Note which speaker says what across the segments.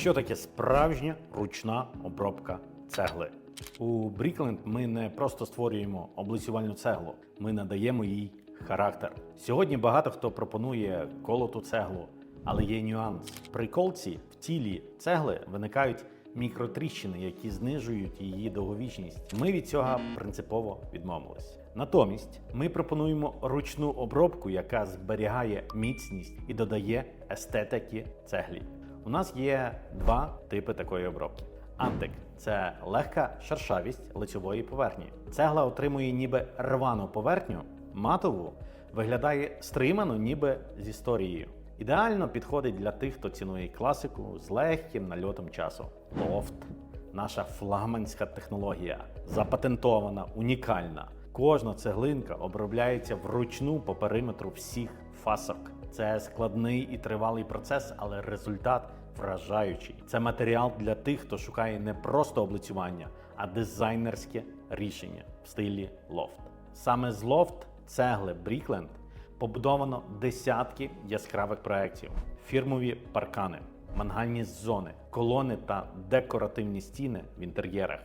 Speaker 1: Що таке справжня ручна обробка цегли? У Брікленд ми не просто створюємо облицювальну цеглу, ми надаємо їй характер. Сьогодні багато хто пропонує колоту цеглу, але є нюанс. При колці в тілі цегли виникають мікротріщини, які знижують її довговічність. Ми від цього принципово відмовились. Натомість ми пропонуємо ручну обробку, яка зберігає міцність і додає естетики цеглі. У нас є два типи такої обробки. Антик це легка шершавість лицьової поверхні. Цегла отримує ніби рвану поверхню, матову виглядає стримано, ніби з історією. Ідеально підходить для тих, хто цінує класику з легким нальотом часу. Лофт наша флагманська технологія, запатентована, унікальна. Кожна цеглинка обробляється вручну по периметру всіх фасок. Це складний і тривалий процес, але результат вражаючий. Це матеріал для тих, хто шукає не просто облицювання, а дизайнерське рішення в стилі лофт. Саме з лофт цегли Брікленд побудовано десятки яскравих проєктів, фірмові паркани, мангальні зони, колони та декоративні стіни в інтер'єрах.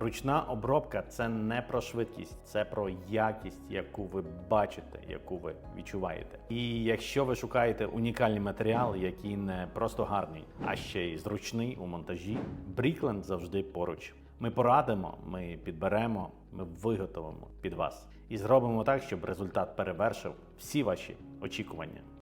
Speaker 1: Ручна обробка це не про швидкість, це про якість, яку ви бачите, яку ви відчуваєте. І якщо ви шукаєте унікальний матеріал, який не просто гарний, а ще й зручний у монтажі, Брікленд завжди поруч. Ми порадимо, ми підберемо, ми виготовимо під вас і зробимо так, щоб результат перевершив всі ваші очікування.